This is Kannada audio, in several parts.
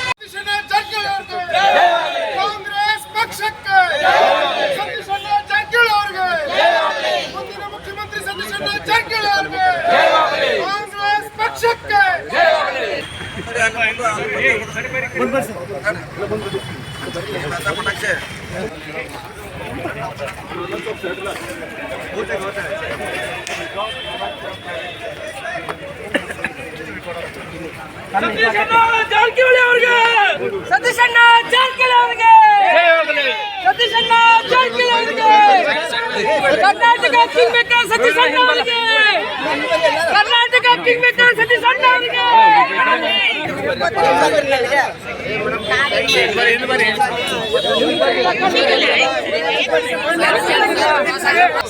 ಸತೀಶಣ್ಣ ಜಾರಕಿಹೊಳಿ ಅವ್ರಿಗೆ ಕಾಂಗ್ರೆಸ್ ಪಕ್ಷಕ್ಕೆ ಸತೀಶಣ್ಣ ಜಾರಕಿಹೊಳಿ ಅವ್ರಿಗೆ ಮುಂದಿನ ಮುಖ್ಯಮಂತ್ರಿ ಸತೀಶಣ್ಣ ಜಾರಕಿಹೊಳಿ ಅವ್ರಿಗೆ ಕಾಂಗ್ರೆಸ್ ಪಕ್ಷಕ್ಕೆ ಸತೀಶಣ್ಣ ಜಾರಕಿಹೊಳಿ ಅವ್ರಿಗೆ ಸತೀಶಣ್ಣ ಜಾರಕಿಹೊಳಿ ಅವ್ರಿಗೆ ಸತೀಶಣ್ಣ ಜಾರಕಿಹೊಳಿ ಅವ್ರಿಗೆ ಕರ್ನಾಟಕ ಕಿಂಗ್ ಮೇಕರ್ ಸತೀಶಣ್ಣ ಅವ್ರಿಗೆ ಕರ್ನಾಟಕ ಕಿಂಗ್ ಮೇಕರ್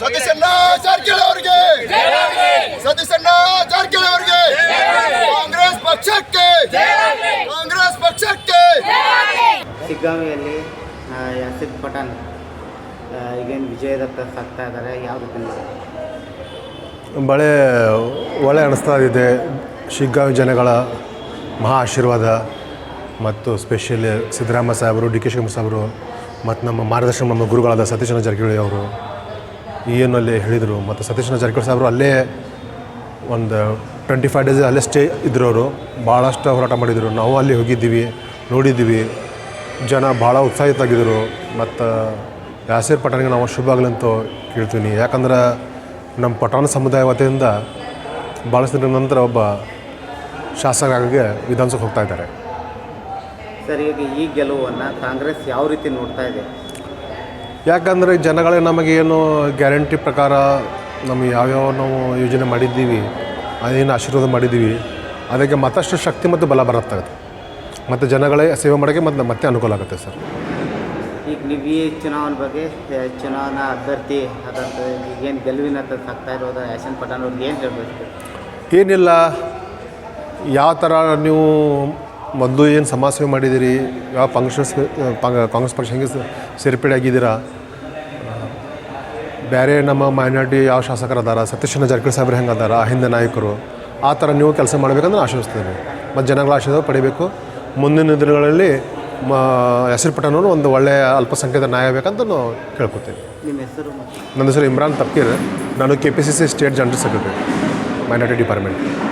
ಸತೀಶಣ್ಣ ಜಾರಕಿಹೊಳಿ ಅವರಿಗೆ. ಸತೀಶಣ್ಣ ಜಾರಕಿಹೊಳಿ ಅವರಿಗೆ. ಕಾಂಗ್ರೆಸ್ ಪಕ್ಷಕ್ಕೆ. ಕಾಂಗ್ರೆಸ್ ಪಕ್ಷಕ್ಕೆ. ಸಿಗ್ಗಾವಿಯಲ್ಲಿ ಯಾಸಿದ್ ಪಠಾಣ್ ಈಗೇನು ವಿಜಯದತ್ತ ಸಾಕ್ತಾ ಇದ್ದಾರೆ ಯಾವ ರೀತಿ? ಬಳೆ ಒಳ್ಳೆ ಅನಿಸ್ತಾ ಇದೆ. ಶಿಗ್ಗಾವಿ ಜನಗಳ ಮಹಾ ಆಶೀರ್ವಾದ ಮತ್ತು ಸ್ಪೆಷಲಿ ಸಿದ್ದರಾಮಯ್ಯ ಸಾಹೇಬರು, ಡಿ ಕೆ ಶಿವಕುಮಾರ್ ಸಾಹೇಬರು ಮತ್ತು ನಮ್ಮ ಮಾರ್ಗದರ್ಶನ ನಮ್ಮ ಗುರುಗಳಾದ ಸತೀಶನ ಜಾರಕಿಹೊಳಿ ಅವರು ಏನು ಅಲ್ಲಿ ಹೇಳಿದರು. ಮತ್ತು ಸತೀಶನ ಜಾರಕಿಹೊಳಿ ಸಾಹೇಬರು ಅಲ್ಲೇ ಒಂದು ಟ್ವೆಂಟಿ ಫೈವ್ ಡೇಸ್ ಅಲ್ಲೇ ಸ್ಟೇ ಇದ್ರು ಅವರು ಭಾಳಷ್ಟು ಹೋರಾಟ ಮಾಡಿದರು. ನಾವು ಅಲ್ಲಿ ಹೋಗಿದ್ದೀವಿ, ನೋಡಿದ್ದೀವಿ. ಜನ ಭಾಳ ಉತ್ಸಾಹಿತಾಗಿದ್ದರು ಮತ್ತು ಯಾಸೀರ್ ಪಟ್ಟಣಿಗೆ ನಾವು ಶುಭ ಆಗಲಂತೂ ಕೇಳ್ತೀನಿ. ಯಾಕಂದ್ರೆ ನಮ್ಮ ಪಠಾಣ ಸಮುದಾಯ ವತಿಯಿಂದ ಭಾಳಷ್ಟು ದಿನದ ನಂತರ ಒಬ್ಬ ಶಾಸಕರಾಗಿ ವಿಧಾನಸಭೆಗೆ ಹೋಗ್ತಾ ಇದ್ದಾರೆ. ಸರ್ ಈಗ ಈ ಗೆಲುವನ್ನು ಕಾಂಗ್ರೆಸ್ ಯಾವ ರೀತಿ ನೋಡ್ತಾ ಇದೆ? ಯಾಕಂದರೆ ಜನಗಳೇ ನಮಗೆ ಏನು ಗ್ಯಾರಂಟಿ ಪ್ರಕಾರ ನಮಗೆ ಯಾವ್ಯಾವ ನಾವು ಯೋಜನೆ ಮಾಡಿದ್ದೀವಿ ಅದೇನು ಆಶೀರ್ವಾದ ಮಾಡಿದ್ದೀವಿ ಅದಕ್ಕೆ ಮತ್ತಷ್ಟು ಶಕ್ತಿ ಮತ್ತು ಬಲ ಬರುತ್ತೆ ಮತ್ತು ಜನಗಳೇ ಸೇವೆ ಮಾಡೋಕ್ಕೆ ಮತ್ತು ಮತ್ತೆ ಅನುಕೂಲ ಆಗುತ್ತೆ ಸರ್. ಈಗ ನೀವು ಈ ಚುನಾವಣೆ ಬಗ್ಗೆ ಚುನಾವಣಾ ಅಭ್ಯರ್ಥಿ ಏನು ಈಗೇನು ಗೆಲುವಿನ ಸಾಕ್ತಾ ಇರೋದು ಯಶನ್ ಪಠಾಣ್ ಅವ್ರಿಗೆ ಏನು ಹೇಳಬೇಕು? ಏನಿಲ್ಲ, ಯಾವ ಥರ ನೀವು ಮೊದಲು ಏನು ಸಮಾಜ ಸೇವೆ ಮಾಡಿದ್ದೀರಿ ಯಾವ ಫಂಕ್ಷನ್ಸ್ ಕಾಂಗ್ರೆಸ್ ಪಕ್ಷ ಹೆಂಗೆ ಸೇರ್ಪಿಡಿ ಆಗಿದ್ದೀರಾ? ಬೇರೆ ನಮ್ಮ ಮೈನಾರಿಟಿ ಯಾವ ಶಾಸಕರು ಅದಾರ ಸತೀಶನ ಜಾರಕಿಹೊಳಿ ಸಾಹೇಬ್ರು ಹೆಂಗೆ ಅದಾರ ಹಿಂದೆ ನಾಯಕರು, ಆ ಥರ ನೀವು ಕೆಲಸ ಮಾಡಬೇಕಂದ್ರೆ ಆಶಿಸ್ತೀನಿ. ಮತ್ತು ಜನಗಳ ಆಶೀರ್ವಾದ ಪಡಿಬೇಕು. ಮುಂದಿನ ದಿನಗಳಲ್ಲಿ ಹೆಸರು ಪಟ್ಟನೂ ಒಂದು ಒಳ್ಳೆಯ ಅಲ್ಪಸಂಖ್ಯಾತ ನ್ಯಾಯ ಬೇಕಂತ ನಾವು ಕೇಳ್ಕೊತೀನಿ ನಿಮ್ಮ ಹೆಸರು ನನ್ನ ಹೆಸರು ಇಮ್ರಾನ್ ತಪ್ಕೀರ್. ನಾನು K P C C state general secretary minority department